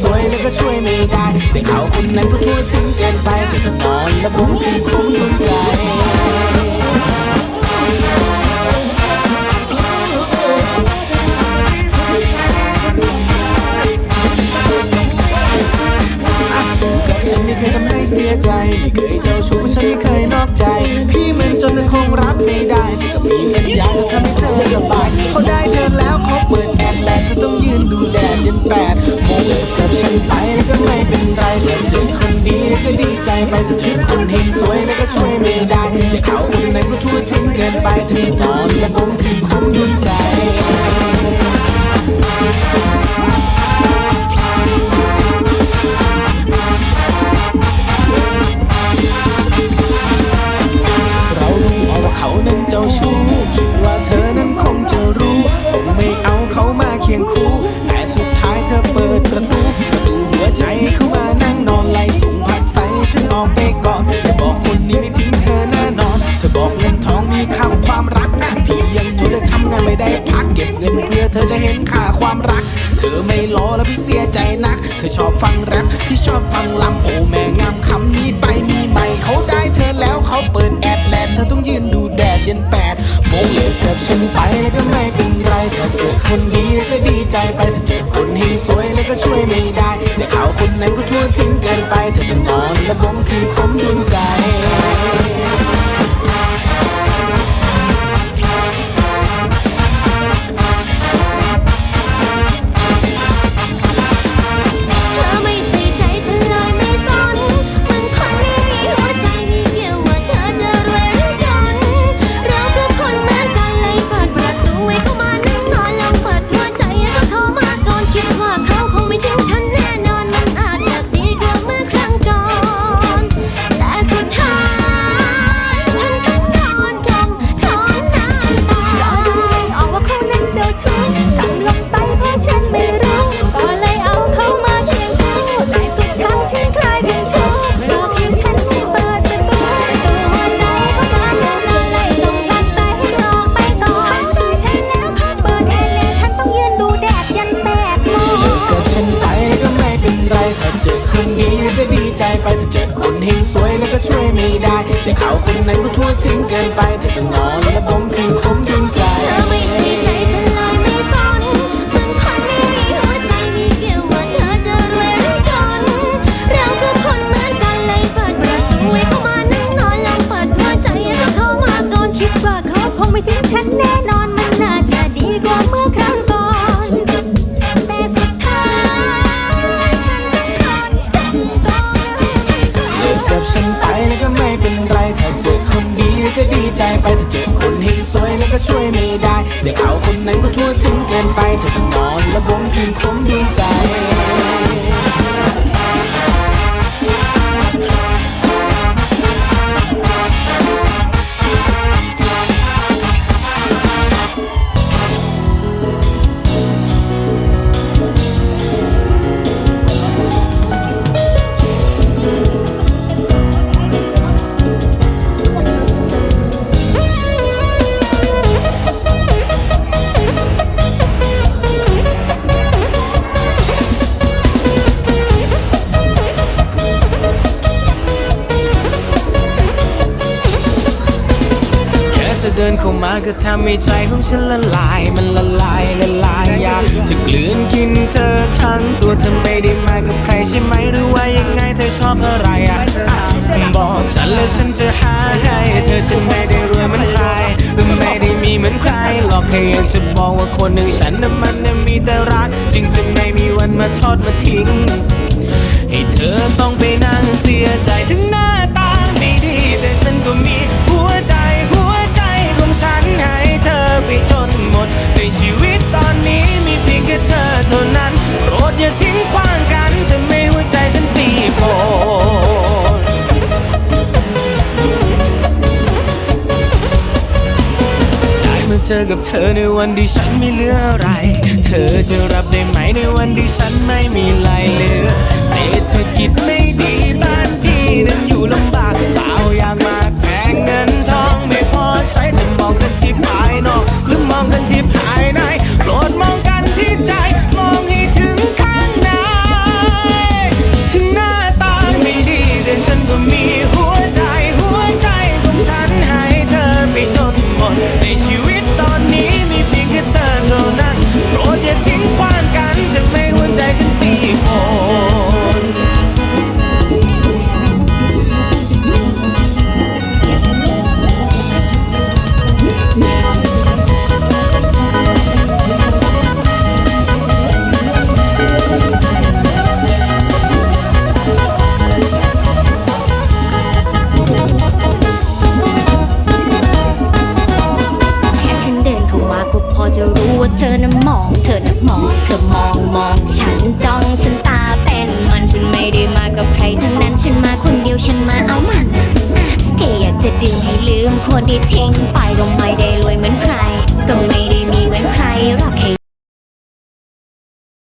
สวยแล้วก็ช่วยไม่ได้ แต่เขาคนนั้นก็ช่วยถึงเกินไปจะต้องนอนแล้วผมเป็นค แปดโมงกับฉันไปแล้วก็ไม่เป็นไรแต่เจอคนดีแล้วก็ดีใจไปแต่เจอคนเฮงสวยแล้วก็ช่วยไม่ได้แต่เขาคนไหนก็ทั่วถึงเกินไปเธอนอนและผมคือคงดุใจเรารู้ว่าเขานั้นเจ้าชู้คิดว่าเธอนั้นคงจะรู้คงไม่เอาเขามาเคียงคู่ ธอจะเห็นค่าความรัก เธอไม่รอแล้วพี่เสียใจนัก เธอชอบฟังแรปพี่ชอบฟังลำโอ้แม่งามคำนี้ไปมีใหม่เขาได้เธอแล้วเขาเปิดแอดแลนเธอต้องยืนดูแดดเย็นแปดโมงเลยกับฉันไปแล้วก็ไม่เป็นไรถ้าเจอคนดีก็ดีใจไปถ้าเจอคนที่สวยแล้วก็ช่วยไม่ได้ ฉันแน่นอนมันน่าจะดีกว่าเมื่อครั้งก่อน แต่สุดท้ายฉันต้องนอนจมกองเลิกกับฉันไปแล้วก็ไม่เป็นไร ถ้าเจอคนดีก็ดีใจไป ถ้าเจอคนเฮงสวยแล้วก็ช่วยไม่ได้แต่เขาคนนั้นก็ทั่วถึงเกินไปเธอต้องนอนและผมคือผมดวงใจ เดินเข้ามาก็ทำให้ใจของฉันละลาย มันละลายละลายอยากจะกลืนกินเธอทั้งตัวเธอไม่ได้มากับใครใช่ไหมหรือว่ายังไงเธอชอบอะไรอะบอกฉันแล้วฉันจะหาให้เธอฉันไม่ได้รวยเหมือนใครไม่ได้มีเหมือนใครหรอกแค่อยากจะบอกว่าคนหนึ่งฉันนั้นมันน่ะมีแต่รักจึงจะไม่มีวันมาทอดมาทิ้งให้เธอต้อง เจอกับเธอในวันที่ฉันไม่เหลืออะไร เธอจะรับได้ไหมในวันที่ฉันไม่มีอะไรเหลือเศรษฐกิจไม่ จ้องฉันตาเป็นมันฉันไม่ได้มากับใครทั้งนั้นฉันมาคนเดียวฉันมาเอามันอะแค่อยากจะดึงให้ลืมคนที่ทิ้งไปก็ไม่ได้รวยเหมือนใคร ก็ไม่ได้มีเหมือนใครรอบแค่